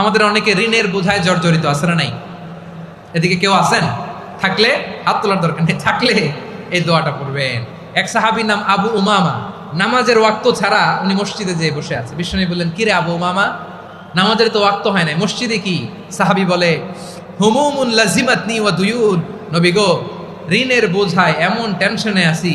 আমাদের অনেকে ঋণের বোঝায় জর্জরিত, আছে না নাই? এদিকে কেউ আছেন? থাকলে হাত তোলার দরকার নেই, থাকলে এই দোয়াটা পড়বেন। এক সাহাবীর নাম আবু উমামা, নামাজের ওয়াক্ত ছাড়া উনি মসজিদে যেয়ে বসে আছে। বিষ্ণু বললেন, কিরে আবু উমামা, নামাজের তো ওয়াক্ত হয় নাই, মসজিদে কি? সাহাবি বলে, হুমুমুন লাজিমাতনি ওয়া দুয়ুন। নবী গো, ঋণের বোঝায় এমন টেনশনে আছি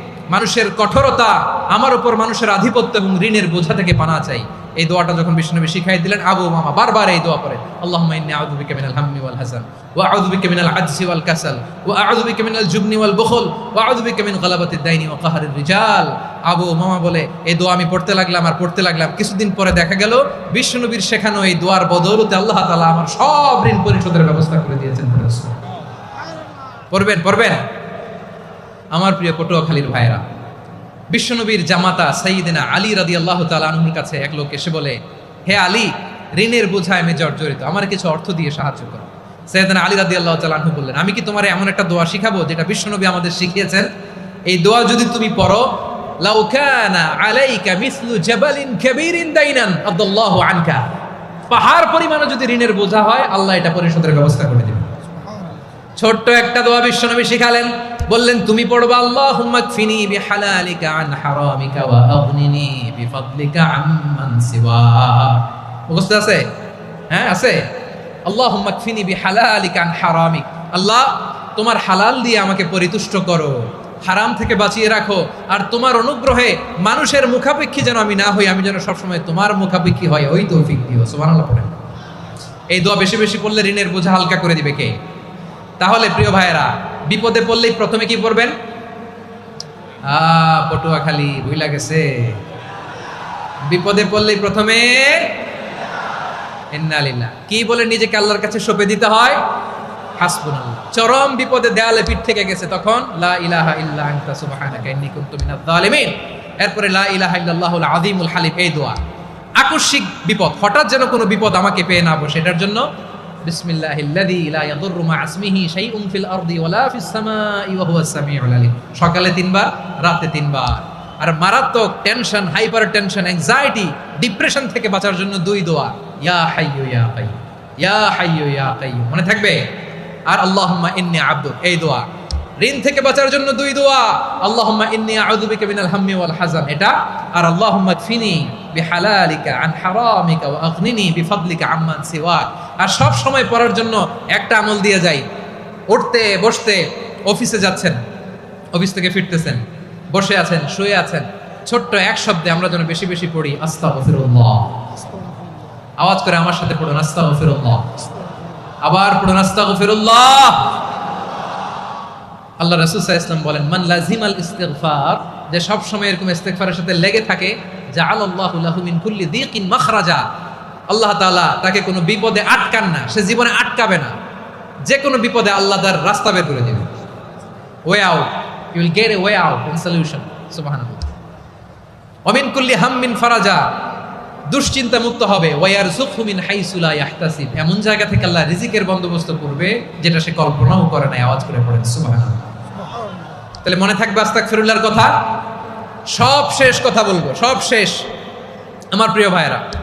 মানুষের কঠোরতা আমার উপর মানুষের আধিপত্য এবং ঋণের বোঝা থেকে পানা চাই। এই দোয়াটা যখন বিষ্ণুনবী শিখাই দিলেন, আবু মামা বারবার এই দোয়া পড়ে। আল্লাহুম্মা ইন্নী আউযু মিনাল হাসান, ওয়া আউযু বিকা মিনাল আজজি ওয়াল কাসাল, ওয়া আউযু বিকা মিনাল জুবনি ওয়াল বুখল, ওয়া আউযু গলাবাতিদ দাইনি ওয়া কাহরির রিজাল। আবু মামা বলে, এই দোয়া আমি পড়তে লাগলাম আর পড়তে লাগলাম। কিছুদিন পরে দেখা গেল বিষ্ণুনবীর শেখানো এই দোয়ার বদৌলতে আল্লাহ তাআলা আমার সব ঋণ পরিশোধের ব্যবস্থা করে দিয়েছেন। পড়বেন পড়বেন। আমার প্রিয় পটুয়াখালীর ভাইরা বিশ্বনবীর জামাতা সাইদিনা আলী রাদি আল্লাহ তালুর কাছে এক লোক এসে বলে, হে আলী, ঋণের বোঝায় আমি জর্জরিত, আমার কিছু অর্থ দিয়ে সাহায্য করো। সৈয়দিনা আলী রাদি আল্লাহ তালু বললেন, আমি কি তোমার এমন একটা দোয়া শিখাবো যেটা বিশ্বনবী আমাদের শিখিয়েছেন? এই দোয়া যদি তুমি পড়ো পরিমাণে যদি ঋণের বোঝা হয়, আল্লাহ এটা পরিশোধের ব্যবস্থা করে ছোট্ট একটা দোয়া বিশ্বনবী শিখালেন বললেন, তুমি পড়বা, আল্লাহুম্মা কফিনি বিহালালিকা আন হারামিকা ওয়া আগনিনি বিফাদলিকা আম্মান সিওয়া। মুখস্থ আছে? হ্যাঁ আছে। আল্লাহুম্মা কফিনি বিহালালিকা আন হারামিক। আল্লাহ, তোমার হালাল দিয়ে আমাকে পরিতুষ্ট করো, হারাম থেকে বাঁচিয়ে রাখো, আর তোমার অনুগ্রহে মানুষের মুখাপেক্ষী যেন আমি না হই, আমি যেন সবসময় তোমার মুখাপেক্ষী হয় ওই তৌফিক দিও, সুবহানাল্লাহ পড়েন। এই দোয়া বেশি বেশি পড়লে ঋণের বোঝা হালকা করে দিবে কে? তাহলে প্রিয় ভাইয়েরা বিপদে পড়লেই প্রথমে কি পড়বেন? আ পটুয়া খালি ভুইলা গেছে। বিপদে পড়লেই প্রথমে কি বলে নিজেকে আল্লাহর কাছে সঁপে দিতে হয়? চরম বিপদে দেয়ালে পিঠ থেকে গেছে তখন, লা এরপরে লা দোয়া। আকস্মিক বিপদ, হঠাৎ যেন কোনো বিপদ আমাকে পেয়ে না বসে, এটার জন্য সকালে তিনবার, রাতে তিনবার। আর মারাত্মক tension hyper tension anxiety depression থেকে বাঁচার জন্য দুই দোয়া। ইয়া হাইয়ু ইয়া কাইয়ুম ইয়া হাইয়ু ইয়া কাইয়ুম মনে থাকবে? আর আল্লাহুম্মা ইন্নী আবদুক। এই দোয়া। ঋণ থেকে বাঁচার জন্য দুই দোয়া। আল্লাহুম্মা ইন্নী আউযু বিকা মিনাল হাম্মি ওয়াল হাযান এটা। আর আল্লাহুম্মা কফিনি বিহালালিকা আন হারামিকা ওয়া আগনিনি বিফাদলিকা আম্মান সিওয়াক। আর সব সময় পড়ার জন্য একটা আমল দিয়ে যাই। উঠতে, বসতে, অফিসে যাচ্ছেন, অফিস থেকে ফিরতেছেন, বসে আছেন, শুয়ে আছেন। ছোট্ট এক শব্দে আমরা যেন বেশি বেশি পড়ি, আস্তাগফিরুল্লাহ। আওয়াজ করে আমার সাথে পড়ুন আস্তা আস্তাগফিরুল্লাহ। আবার পড়ুন, আস্তাগফিরুল্লাহ। আল্লাহ রাসূল ওয়াসাল্লাম বলেন, মান লাজিমাল ইস্তিগফার, যে সব সময় এরকম ইস্তিগফারের সাথে লেগে থাকে, জাআলাল্লাহু লাহু মিন কুল্লি দিকিন মাখরাজা। আল্লাহ তালা তাকে কোনো বিপদে আটকান না, সে জীবনে আটকাবে না। যে কোনো বিপদে আল্লাহ তার রাস্তা বের করে দেবে way out you will get a way out in solution সুবহানাল্লাহ। অমিন কুল্লি হাম্মিন ফারাজা দুশ্চিন্তা মুক্ত হবে ওয়ার সুখমিন হাইসুলা ইয়াহতাসিব। এমন জায়গা থেকে আল্লাহ রিজিকের বন্দোবস্ত করবে, যেটা সে কল্পনাও করে নাই, আওয়াজ করে পড়েন, সুবহানাল্লাহ। তাহলে মনে থাকবে আস্তাগফিরুল্লাহর কথা? সব শেষ কথা বলব, সব শেষ। আমার প্রিয় ভাইয়েরা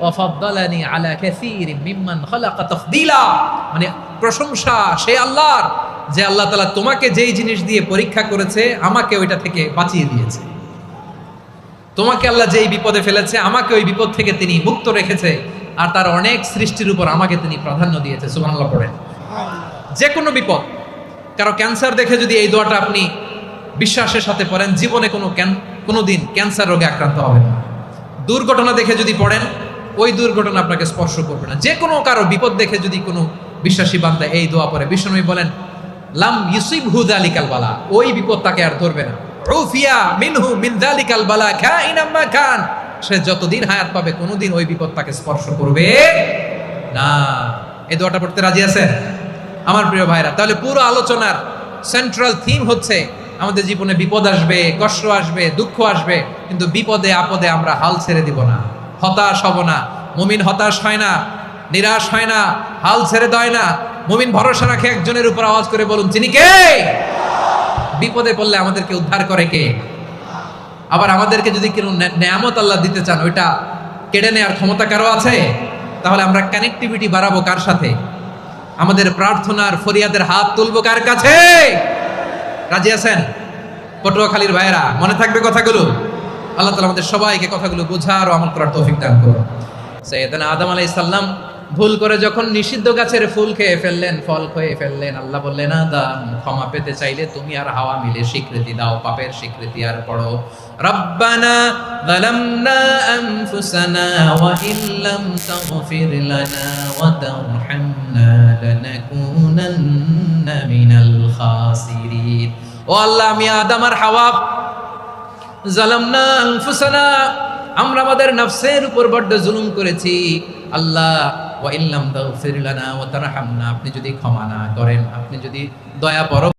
ওয়া আলা কাসীরিন মিম্মান খালাকা তাফদীলা মানে প্রশংসা, সে আল্লাহর, যে আল্লাহ তাআলা তোমাকে যেই জিনিস দিয়ে পরীক্ষা করেছে, আমাকে ওইটা থেকে বাঁচিয়ে দিয়েছে। তোমাকে আল্লাহ যেই বিপদে ফেলেছে, আমাকে ওই বিপদ থেকে তিনি মুক্ত রেখেছে, আর তার অনেক সৃষ্টির উপর আমাকে তিনি প্রাধান্য দিয়েছে। সুবহানাল্লাহ পড়েন। যে কোনো বিপদ, কারও ক্যান্সার দেখে যদি এই দোয়াটা আপনি বিশ্বাসের সাথে পড়েন, জীবনে কোনো কোনো দিন ক্যান্সার রোগে আক্রান্ত হবেন না। দুর্ঘটনা দেখে যদি পড়েন ওই দুর্ঘটনা আপনাকে স্পর্শ করবে না। যে কোনো কারও বিপদ দেখে যদি কোনো বিশ্বাসী বান্দা এই দোয়া পড়ে বিষ্ণুই বলেন, লাম ইউসিব হুদালিকাল বালা ওই বিপদ তাকে আর ধরবে না। রুফিয়া মিনহু মিন দালিকাল বালা খাইনাম মা খান সে যতদিন হায়াত পাবে কোনোদিন ওই বিপদ তাকে স্পর্শ করবে না। এই দোয়াটা পড়তে রাজি আছেন? আমার প্রিয় ভাইরা, তাহলে পুরো আলোচনার সেন্ট্রাল থিম হচ্ছে, আমাদের জীবনে বিপদ আসবে, কষ্ট আসবে, দুঃখ আসবে, কিন্তু বিপদে, আপদে আমরা হাল ছেড়ে দিব না। হতাশ হব না, মুমিন হতাশ হয় না, নিরাশ হয় না, হাল ছেড়ে দেয় না। মুমিন ভরসা রাখে একজনের উপর আওয়াজ করে বলুন তিনি কে? বিপদে পড়লে আমাদেরকে উদ্ধার করে কে? আবার আমাদেরকে যদি কোনো নেয়ামত আল্লাহ দিতে চান, ওইটা কেড়ে নেওয়ার ক্ষমতা কারও আছে? তাহলে আমরা কানেক্টিভিটি বাড়াবো কার সাথে? আমাদের প্রার্থনার ফরিয়াদের হাত তুলবো কার কাছে? রাজি আছেন? পটুয়াখালীর ভাইয়েরা, মনে থাকবে কথাগুলো? আল্লাহ তালা আমাদের সবাইকে কথাগুলো বোঝার ও আমল করার তৌফিক দান করুন। সৈয়দান আদম আলাই সাল্লাম ভুল করে যখন নিষিদ্ধ গাছের ফুল খেয়ে ফেললেন, ফল খেয়ে ফেললেন, আল্লাহ বললেন আদাম ক্ষমা পেতে চাইলে তুমি আর হাওয়া মিলে স্বীকৃতি দাও, পাপের স্বীকৃতি আর পড়ো। রব্বানা যালামনা আনফুসানা ওয়া ইল্লাম তাগফির লানা ওয়া তারহামনা লানাকুনান্না মিনাল খাসিরিন। ও আল্লাহ, আমি আদম আর হাওয়া জালামনা আনফুসানা, আমরা আমাদের নফসের উপর বড্ড জুলুম করেছি। আল্লাহ, ওয়া ইল্লাম তাগফির লানা ওয়া তারহামনা, আপনি যদি ক্ষমা না করেন, আপনি যদি দয়া পর